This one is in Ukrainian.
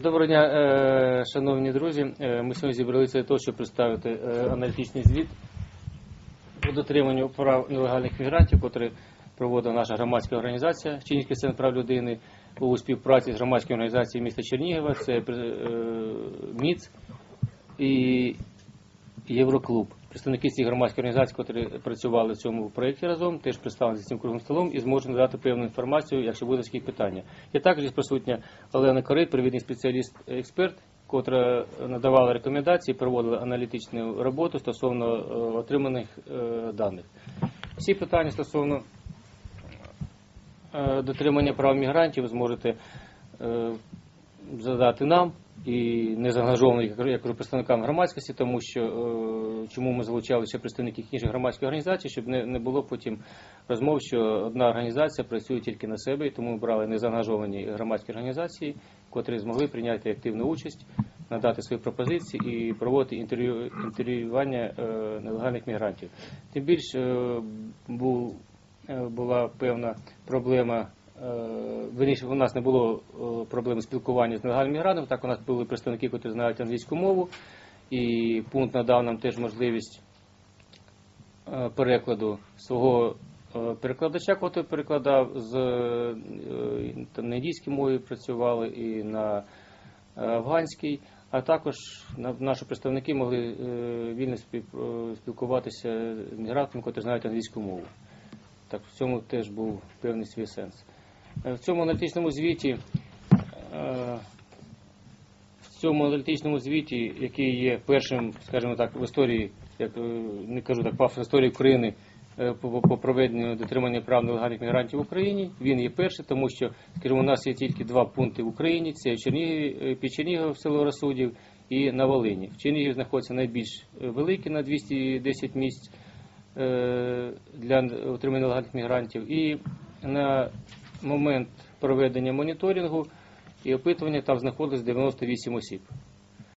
Доброго дня, е, шановні друзі. Е, Ми сьогодні зібралися для того, щоб представити е, аналітичний звіт по дотриманню прав нелегальних мігрантів, який проводила наша громадська організація Чернігівський центр прав людини у співпраці з громадською організацією міста Чернігова. Це МІЦ і Євроклуб. Представники цих громадських організацій, які працювали в цьому проєкті разом, теж представлені за цим круглим столом і зможуть надати певну інформацію, якщо буде такі питання. Я також присутня Олена Корит, привідний спеціаліст-експерт, котра надавала рекомендації, проводила аналітичну роботу стосовно е, отриманих е, даних. Всі питання стосовно е, дотримання прав мігрантів ви зможете задати нам і не заангажований, як кажу, представникам громадськості, тому що е, чому ми залучали ще представників інших громадських організацій, щоб не, не було потім розмов, що одна організація працює тільки на себе, і тому ми брали незаангажовані громадські організації, котрі змогли прийняти активну участь, надати свої пропозиції і проводити інтерв'ю інтерв'ювання е, нелегальних мігрантів. Тим більше е, був, е, була певна проблема. Е, Вірніше, у нас не було е, проблеми спілкування з нелегальними мігрантами. Так, у нас були представники, які знають англійську мову, і пункт надав нам теж можливість е, перекладу свого перекладача, який перекладав з там, на індійській мові працювали і на афганській, а також наші представники могли вільно спілкуватися з мігрантами, які знають англійську мову. Так, в цьому теж був певний свій сенс. Е, В цьому аналітичному звіті, е, в цьому аналітичному звіті, який є першим, скажімо так, в історії, як е, не кажу так, пафос історії України по, проведенню дотримання прав нелегальних мігрантів в Україні, він є перший, тому що, скажімо, у нас є тільки два пункти в Україні: це в Чернігові, е, під Чернігов, село Розсудів і на Волині. В Чернігові знаходиться найбільш великий на 210 місць для отримання нелегальних мігрантів. І на момент проведення моніторингу і опитування там знаходилось 98 осіб.